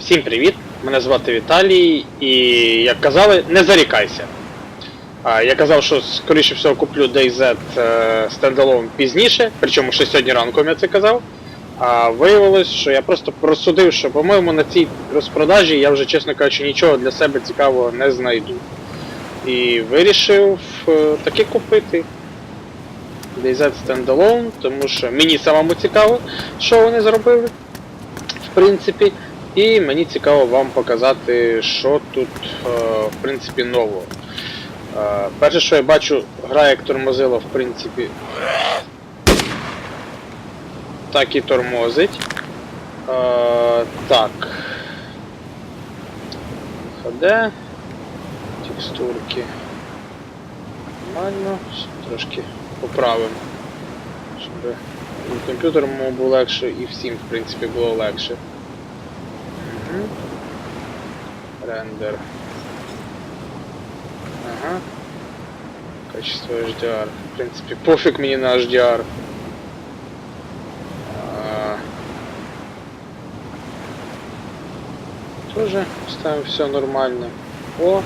Всім привіт! Мене звати Віталій, і як казали, не зарікайся. Я казав, що скоріше всього куплю DayZ е, стендалон пізніше, причому ще сьогодні ранком я це казав. А виявилось, що я просто розсудив, що, по-моєму, на цій розпродажі я вже, чесно кажучи, нічого для себе цікавого не знайду. І вирішив е, таки купити DayZ Standalone, тому що мені самому цікаво, що вони зробили, в принципі. І мені цікаво вам показати, що тут, е, в принципі, нового. Е, Перше, що я бачу, гра як тормозила, в принципі, так і тормозить. Е, Так. HD. Текстурки. Нормально. Трошки поправимо. Щоб і комп'ютеру було легше, і всім, в принципі, було легше. Рендер. Ага. Качество HDR. В принципе, пофиг мне на HDR. Тоже ставим все нормально. О,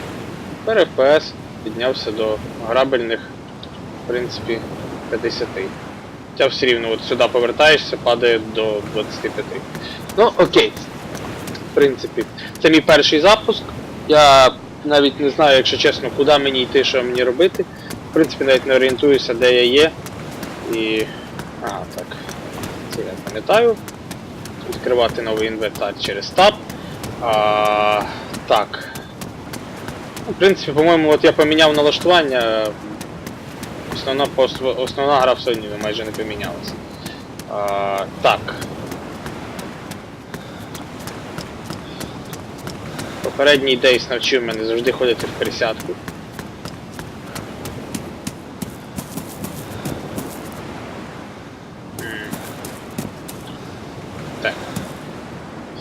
FPS піднявся до грабельних, в принципі, 50. Хоча все рівно от сюди повертаєшся, падає до 25. Ну, окей. В принципі, це мій перший запуск. Я навіть не знаю, якщо чесно, куди мені йти, що мені робити. В принципі, навіть не орієнтуюся, де я є. І. А, так. Це я пам'ятаю. Відкривати новий інвентар через Tab. А, так. Ну, в принципі, по-моєму, от я поміняв налаштування. Основна, основна гра все одно майже не помінялася. А, так. Попередній Дейс навчив мене завжди ходити в присядку. Так.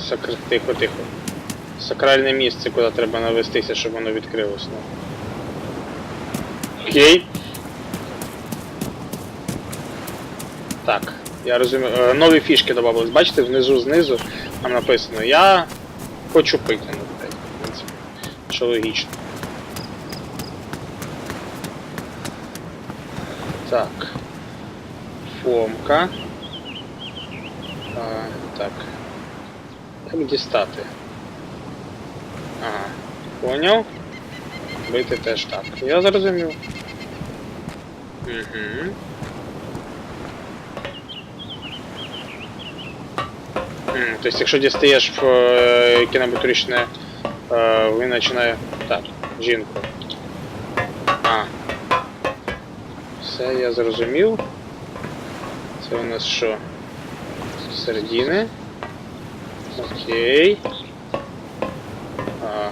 Сакр... Тихо, тихо. Сакральне місце, куди треба навестися, щоб воно відкрилось. Ну. Окей. Так, я розумію. Е, Нові фішки додавались. Бачите, внизу знизу там написано Я хочу пити, ну, блядь, в принципі. Що логічно. Так. Фомка. А, так. Як дістати? Ага. Поняв? Бити теж так. Я зрозумів. Угу. Тобто, якщо дістаєш в е, яке-небудь річне, е, він починає. Так, жінку. А. Все, я зрозумів. Це у нас що? Середини. Окей. А,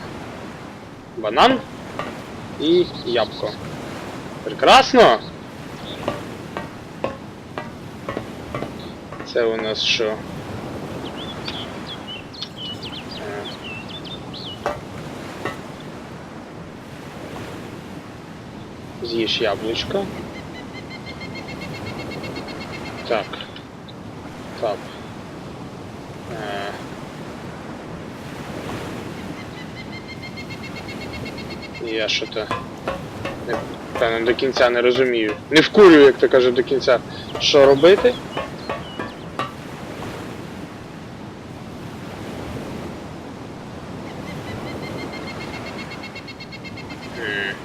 банан і ябко. Прекрасно! Це у нас що? З'їж яблучко. Так. Так. Е. Я що-то не, певно, до кінця не розумію. Не вкурю, як то кажуть, до кінця, що робити. М.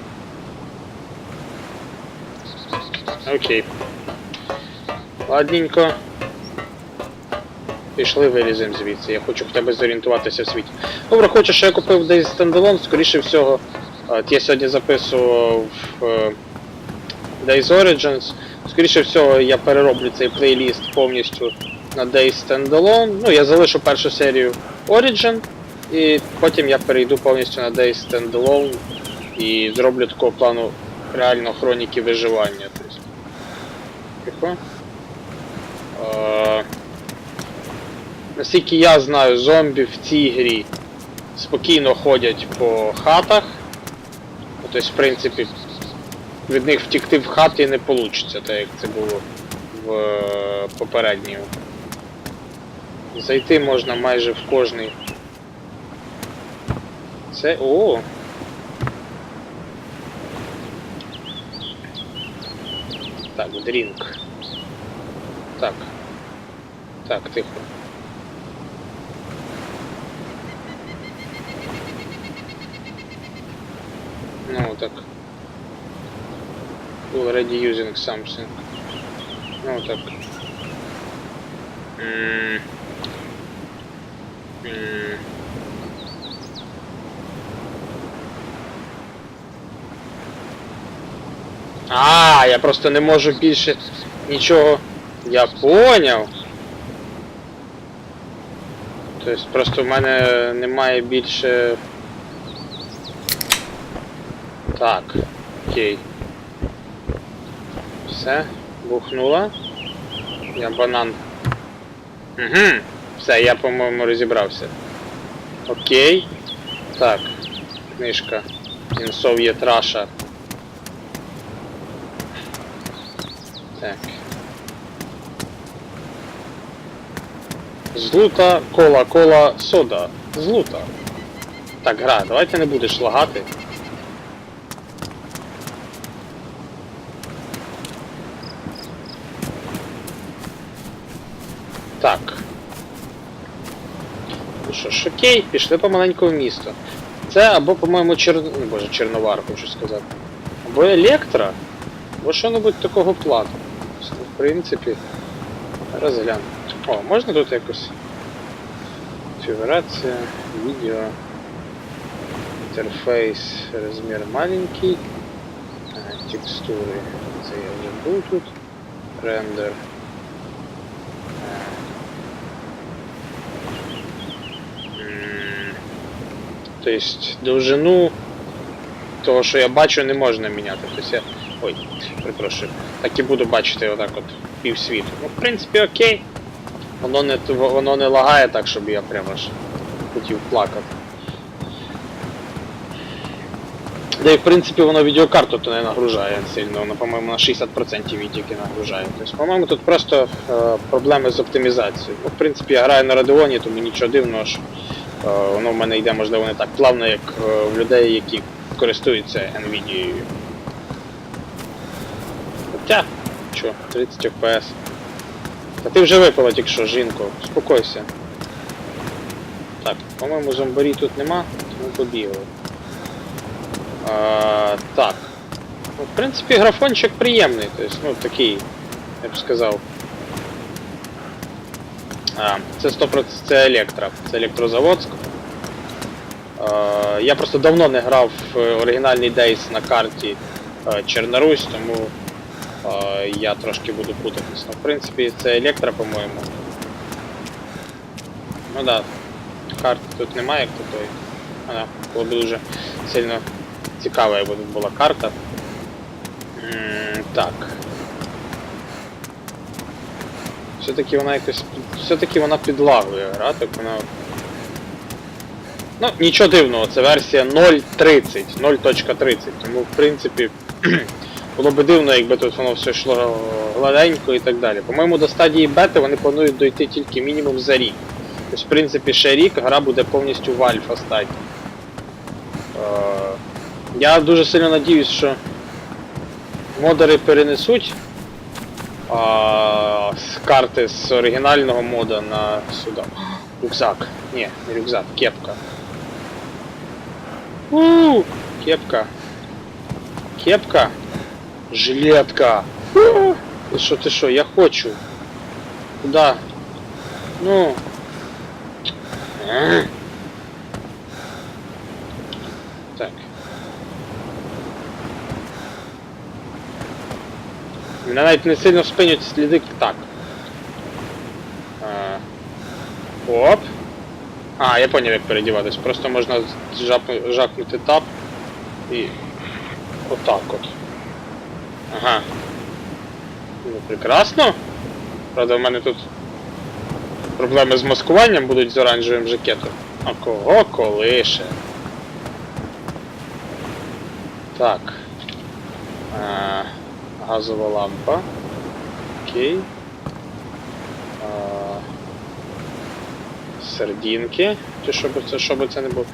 Окей. Ладненько. Пішли виліземо звідси. Я хочу хоча б зорієнтуватися в світі. Ну, враховуючи, що я купив десь стендалон, скоріше всього. От я сьогодні записував е, Days Origins. Скоріше всього, я перероблю цей плейліст повністю на Days Standalone. Ну, я залишу першу серію Origin, і потім я перейду повністю на Days Standalone і зроблю такого плану реально хроніки виживання. Тобто. Тихо. Е, Наскільки я знаю, зомбі в цій грі спокійно ходять по хатах. Ну, Тобто, в принципі, від них втікти в хаті не вийде, так як це було в е, попередньому. Зайти можна майже в кожний Це. О! Так, дрінк. Так. Так, тихо. Ну, так. Already using something. Ну, так. М. М. А, я просто не можу більше нічого. Я поняв. Тобто просто в мене немає більше. Так, окей. Все, бухнула. Я банан. Угу. Все, я, по-моєму, розібрався. Окей. Так. Книжка. Soviet Russia. Так. Злута, кола, кола, сода. Злута. Так, гра, давайте не будеш лагати. Так. Ну що ж, окей, пішли помаленьку в місто. Це або, по-моєму, чер... ну, боже, Черновар, хочу сказати. Або Електра, або що-небудь такого плану. В принципі, розглянемо. О, можна тут якось. Конфігурація, відео, інтерфейс, розмір маленький, а, текстури. Це я вже був тут. Рендер. М, То есть довжину того, що я бачу, не можна міняти. Тобто я. Ой, перепрошую. Так і буду бачити отак от півсвіту. Ну, в принципі, окей. Воно не, воно не лагає так, щоб я прямо аж хотів плакати. Да і в принципі воно відеокарту то не нагружає сильно, воно, по-моєму, на 60% її тільки нагружає. Тобто, по-моєму, тут просто е, проблеми з оптимізацією. Ну, в принципі, я граю на Radeon, тому нічого дивного, що е, воно в мене йде, можливо, не так плавно, як е, в людей, які користуються Nvidia. Хоча, що, 30 FPS. Та ти вже випала тільки що, жінко, успокойся. Так, по-моєму, зомбарі тут нема, тому побігли. А, так. Ну, в принципі, графончик приємний, тобто, ну, такий, я б сказав. А, це 100% це електро, це електрозаводськ. А, я просто давно не грав в оригінальний Days на карті е, Чорнорусь, тому е, я трошки буду путатись. Ну, в принципі, це електро, по-моєму. Ну да, карти тут немає як такої. А, да, було б дуже сильно цікаво, якби тут була карта. М, Так. Все-таки вона якось. Все-таки вона підлагує гра, так вона. Ну, нічого дивного, це версія 0.30, 0.30, тому в принципі було б дивно, якби тут воно все йшло гладенько і так далі. По-моєму, до стадії бети вони планують дойти тільки мінімум за рік. Тобто, в принципі, ще рік гра буде повністю в альфа стадії. Е, Я дуже сильно надіюсь, що модери перенесуть з карти з оригінального мода на сюди. Рюкзак. Ні, не рюкзак, кепка. У Кепка. Кепка. Жилетка. У, Ти що, ти що, я хочу. Куда? Ну. Е. Так. Мене навіть не сильно спинять сліди так. А, оп. А, я поняв, як передіватись. Просто можна жакнути тап і отак от. Ага. Ну, прекрасно. Правда, в мене тут проблеми з маскуванням будуть з оранжевим жакетом. А кого колише? Так. А, газова лампа. Окей. А, сердінки. Чи що би це, що би це не було?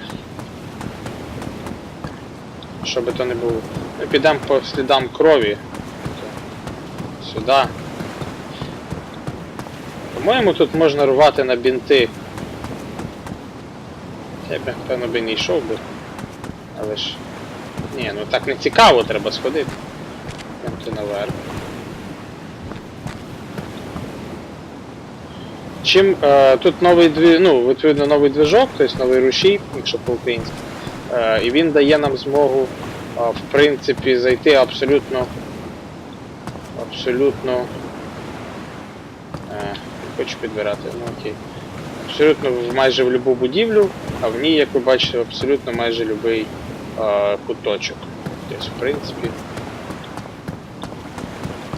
Що би то не було. Ми підемо по слідам крові. Сюди. По-моєму, тут можна рвати на бінти. Я б, певно, би не йшов би. Але ж. Ні, ну так не цікаво, треба сходити. Йдемте наверх. Чим е, тут новий дві, ну, відповідно новий движок, тобто новий рушій, якщо по-українськи. Е, і він дає нам змогу, е, в принципі, зайти абсолютно. Абсолютно. Е, хочу підбирати, ну окей. Абсолютно майже в будь-яку будівлю, а в ній, як ви бачите, абсолютно майже будь-який е, куточок. Тобто, в принципі.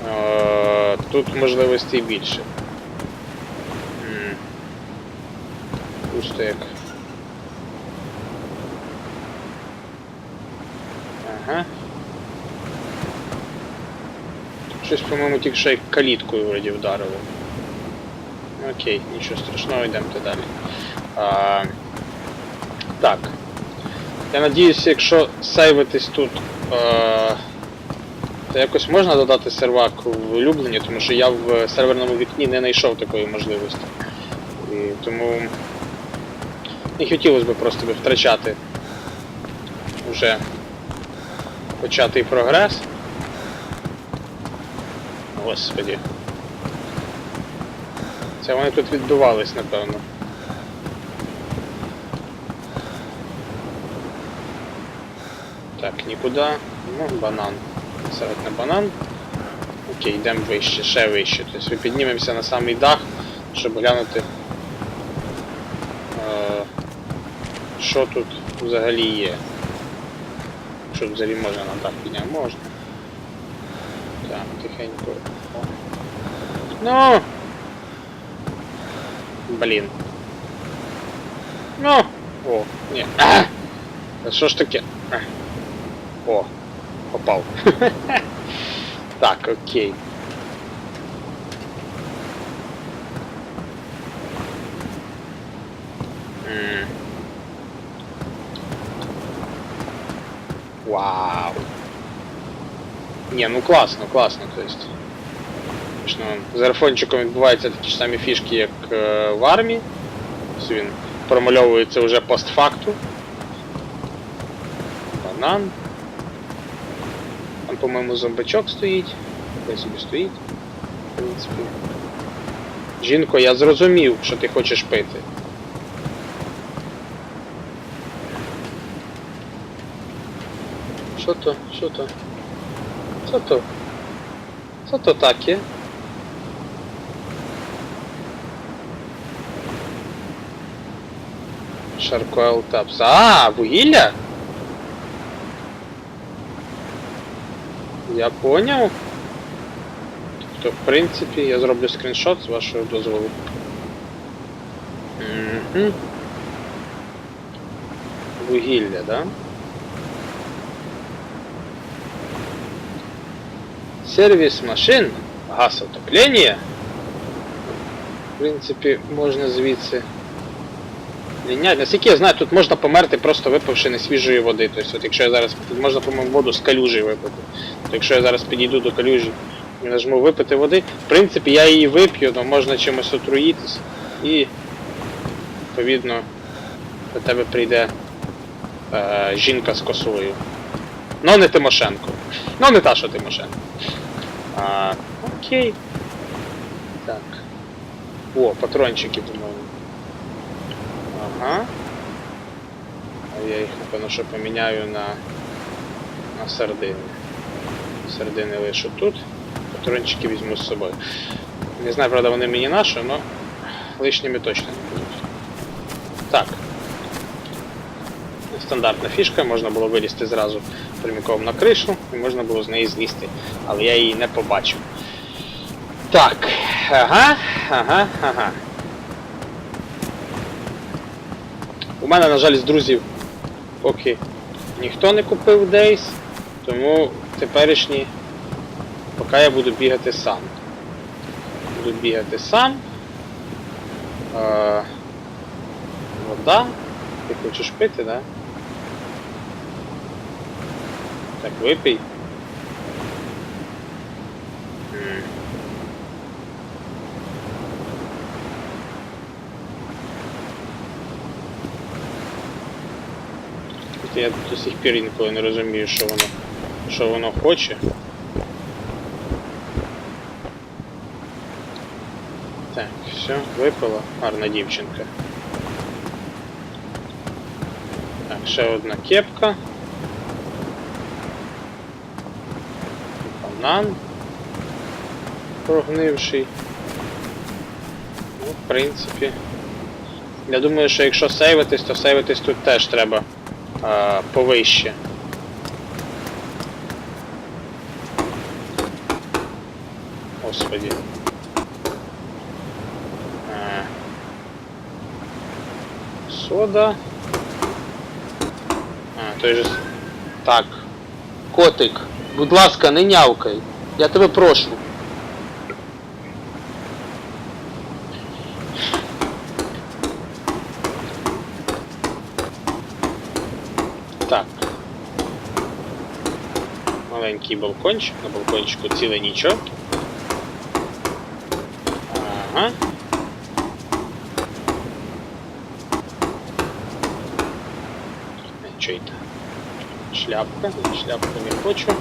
Е, тут можливостей більше. М. Пусто як. Ага. Щось, по-моєму, тільки що як каліткою вроді вдарило. Окей, нічого страшного, йдемо далі. А, так. Я надіюся, якщо сейвитись тут, е, то якось можна додати сервак в улюблені, тому що я в серверному вікні не знайшов такої можливості. І тому не хотілося б просто втрачати вже початий прогрес. Господі. Це вони тут відбивались, напевно. Так, нікуди. Ну, банан. Насрать на банан. Окей, йдемо вище, ще вище. Тобто піднімемося на самий дах, щоб глянути. що тут взагалі є. Що тут взагалі можна на дах підняти? Можна. Так, тихенько. О. Ну! Блін. Ну! О, ні. А! Та що ж таке? А. О, попав. так, окей. Вау. Не, ну класно, класно, то есть. Звісно, з аерфончиком відбуваються такі ж самі фішки, як е, в армії. Тобто він промальовується вже постфакту. Банан. Там, по-моєму, зомбачок стоїть. Хай собі стоїть. В принципі. Жінко, я зрозумів, що ти хочеш пити. Що то? Що то? Що то? Що то таке? Шаркойл тапс. А, вугілля? Я поняв. Тобто, в принципі, я зроблю скріншот з вашого дозволу. Угу. Вугілля, да? Сервіс машин, газ отоплення. В принципі, можна звідси. Лінять. Наскільки я знаю, тут можна померти, просто випивши несвіжої води. Тобто, от якщо я зараз. Тут можна, по-моєму, воду з калюжі випити. То якщо я зараз підійду до калюжі і нажму випити води, в принципі, я її вип'ю, але можна чимось отруїтись і відповідно до тебе прийде е, жінка з косою. Ну не Тимошенко. Ну не та, що Тимошенко. А, окей. Так. О, патрончики, по-моєму. Ага. А я їх, напевно, що поміняю на, на сардини. Сардини лишу тут. Патрончики візьму з собою. Не знаю, правда, вони мені наші, але лишніми точно не будуть. Так. Стандартна фішка, можна було вилізти зразу прямиком на кришу, і можна було з неї злізти. Але я її не побачив. Так. Ага, ага, ага. У мене, на жаль, з друзів поки ніхто не купив Days, тому теперішні поки я буду бігати сам. Буду бігати сам. Е, вода. Ти хочеш пити, да? Так, випий. Я до сих пір інколи не розумію, що воно, що воно хоче. Так, все, випила. Гарна дівчинка. Так, ще одна кепка. Банан. Прогнивший. Ну, в принципі. Я думаю, що якщо сейвитись, то сейвитись тут теж треба а, повище. Господи. А, сода. А, той же. Так. Котик, будь ласка, не нявкай. Я тебе прошу. Так. Маленький балкончик, на балкончику ціле нічого. Ага. Что это? Шляпка. Шляпку не хочу.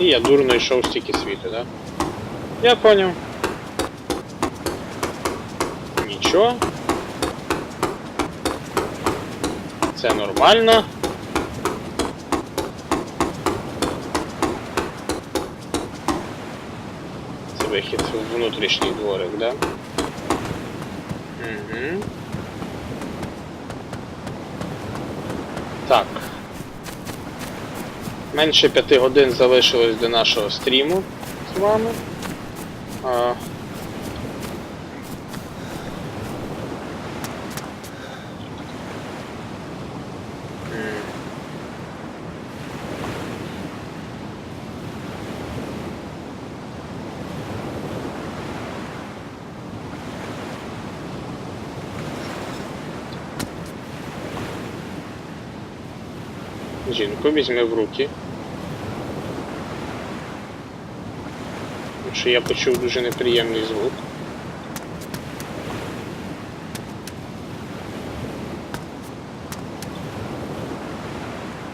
І я дурно йшов стільки світу, да? Я понял. Нічого. Це нормально. Це вихід в внутрішній дворик, да? Угу. Так. Менше п'яти годин залишилось до нашого стріму з вами. Жінку візьме в руки. Що я почув дуже неприємний звук.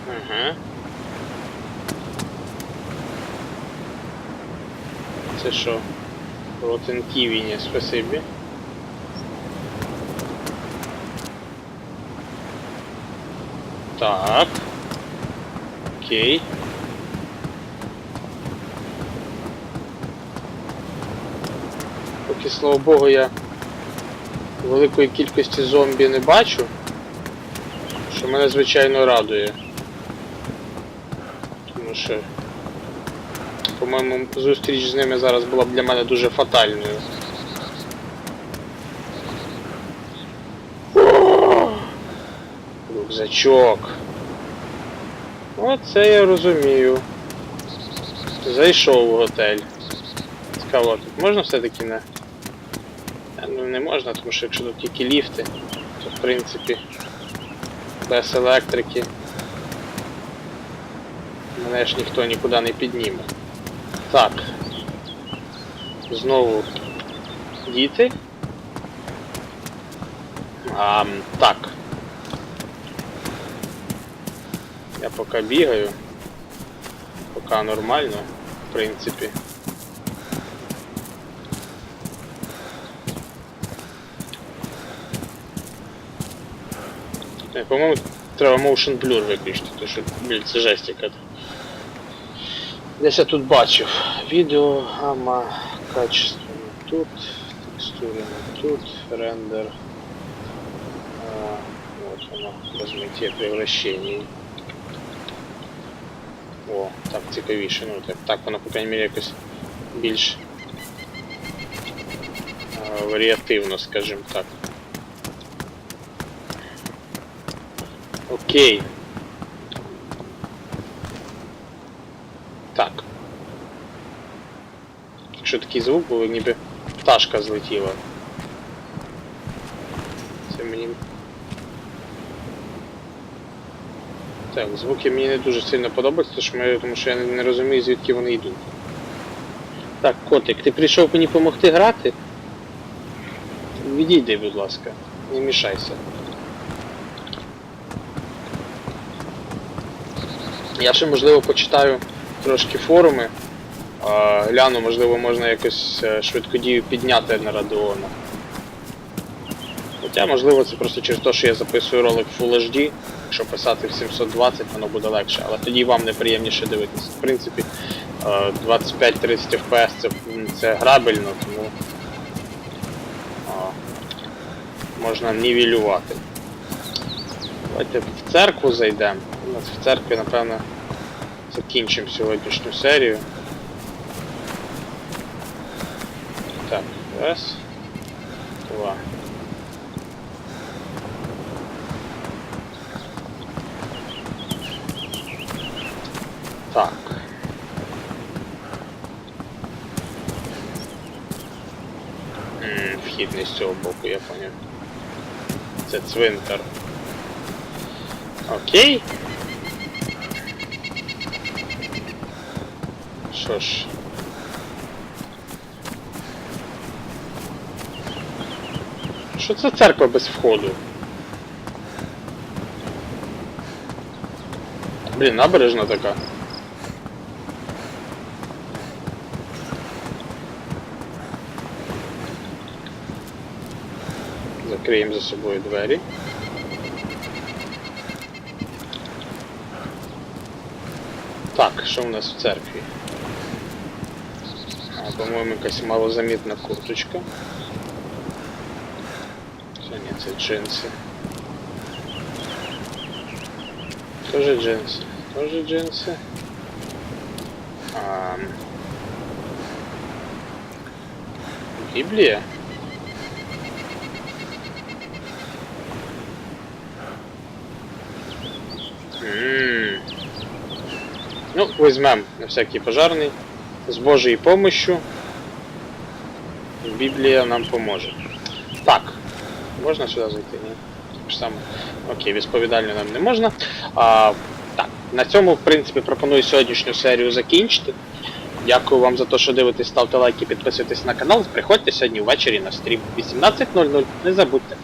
Ага. Це що? Kiwi, ні, спасибі. Так. Окей. Поки, слава Богу, я великої кількості зомбі не бачу, що мене звичайно радує. Тому що, по-моєму, зустріч з ними зараз була б для мене дуже фатальною. Рюкзачок. Оце я розумію. Зайшов в готель. Цікаво, тут можна все-таки не. Ну не можна, тому що якщо тут тільки ліфти, то в принципі без електрики мене ж ніхто нікуди не підніме. Так. Знову діти. А, так. Я поки бігаю. Поки нормально, в принципі. Е, По-моєму, треба motion blur виключити, тому що, блін, це жесть. Десь я тут бачив. Відео, гамма, качество не тут, текстури не тут, рендер. А, вот воно, розмиття превращений. О, так цікавіше, ну так, так воно, по крайній мірі, якось більш а, варіативно, скажімо так. Окей. Так. Якщо такий звук був, ніби пташка злетіла. Це мені. Так, звуки мені не дуже сильно подобаються, тому що, я не, не розумію, звідки вони йдуть. Так, котик, ти прийшов мені допомогти грати? Відійди, будь ласка, не мішайся. Я ще, можливо, почитаю трошки форуми. Гляну, можливо, можна якось е, швидкодію підняти на Радіона. Хоча, можливо, це просто через те, що я записую ролик в Full HD. Якщо писати в 720, воно буде легше, але тоді вам неприємніше дивитися. В принципі, е, 25-30 FPS це, це грабельно, тому можна нівелювати. Давайте в церкву зайдемо. У нас в церкві, напевно, закінчимо сьогоднішню серію. Так, раз, два. Так. М, Вхід з цього боку, я поняв. Це цвинтар. Окей. Що ж. Що це церква без входу? Блін, набережна така. Закриємо за собою двері. Так, що у нас в церкві? По-моєму, якась малозамітна курточка. Це ні, це джинси. Тоже джинсы. Тоже джинсы. А, Библия. М. Ну, возьмем на всякий пожарный. С Божьей помощью Библия нам поможет. Так, можна сюди зайти? Ні? Само. Окей, відповідально нам не можна. А, так, на цьому, в принципі, пропоную сьогоднішню серію закінчити. Дякую вам за те, що дивитесь, ставте лайки, підписуйтесь на канал. Приходьте сьогодні ввечері на стрім 18.00. Не забудьте.